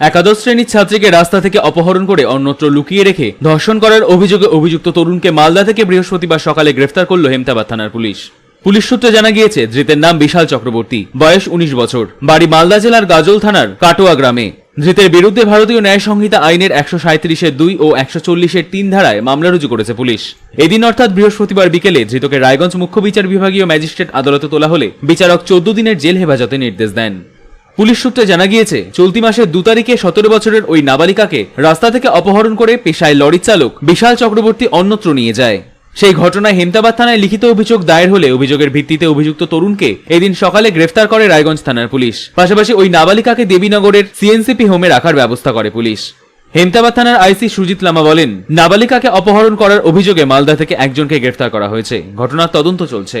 একাদশ শ্রেণির ছাত্রীকে রাস্তা থেকে অপহরণ করে অন্যত্র লুকিয়ে রেখে ধর্ষণ করার অভিযোগে অভিযুক্ত তরুণকে মালদা থেকে বৃহস্পতিবার সকালে গ্রেফতার করল হেমতাবাদ থানার পুলিশ। পুলিশ সূত্রে জানা গিয়েছে, ধৃতের নাম বিশাল চক্রবর্তী, বয়স উনিশ বছর, বাড়ি মালদা জেলার গাজল থানার কাটোয়া গ্রামে। ধৃতের বিরুদ্ধে ভারতীয় ন্যায় সংহিতা আইনের একশো সাঁত্রিশের দুই ও একশো চল্লিশের তিন ধারায় মামলা রুজু করেছে পুলিশ। এদিন অর্থাৎ বৃহস্পতিবার বিকেলে ধৃতকে রায়গঞ্জ মুখ্য বিচার বিভাগীয় ম্যাজিস্ট্রেট আদালতে তোলা হলে বিচারক চোদ্দ দিনের জেল হেফাজতে নির্দেশ দেন। পুলিশ সূত্রে জানা গিয়েছে, চলতি মাসের দু তারিখে সতেরো বছরের ওই নাবালিকাকে রাস্তা থেকে অপহরণ করে পেশায় লরির চালক বিশাল চক্রবর্তী অন্যত্র নিয়ে যায়। সেই ঘটনায় হেমতাবাদ থানায় লিখিত অভিযোগ দায়ের হলে অভিযোগের ভিত্তিতে অভিযুক্ত তরুণকে এদিন সকালে গ্রেফতার করে রায়গঞ্জ থানার পুলিশ। পাশাপাশি ওই নাবালিকাকে দেবীনগরের সিএনসিপি হোমে রাখার ব্যবস্থা করে পুলিশ। হেমতাবাদ থানার আইসি সুজিত লামা বলেন, নাবালিকাকে অপহরণ করার অভিযোগে মালদা থেকে একজনকে গ্রেফতার করা হয়েছে। ঘটনার তদন্ত চলছে।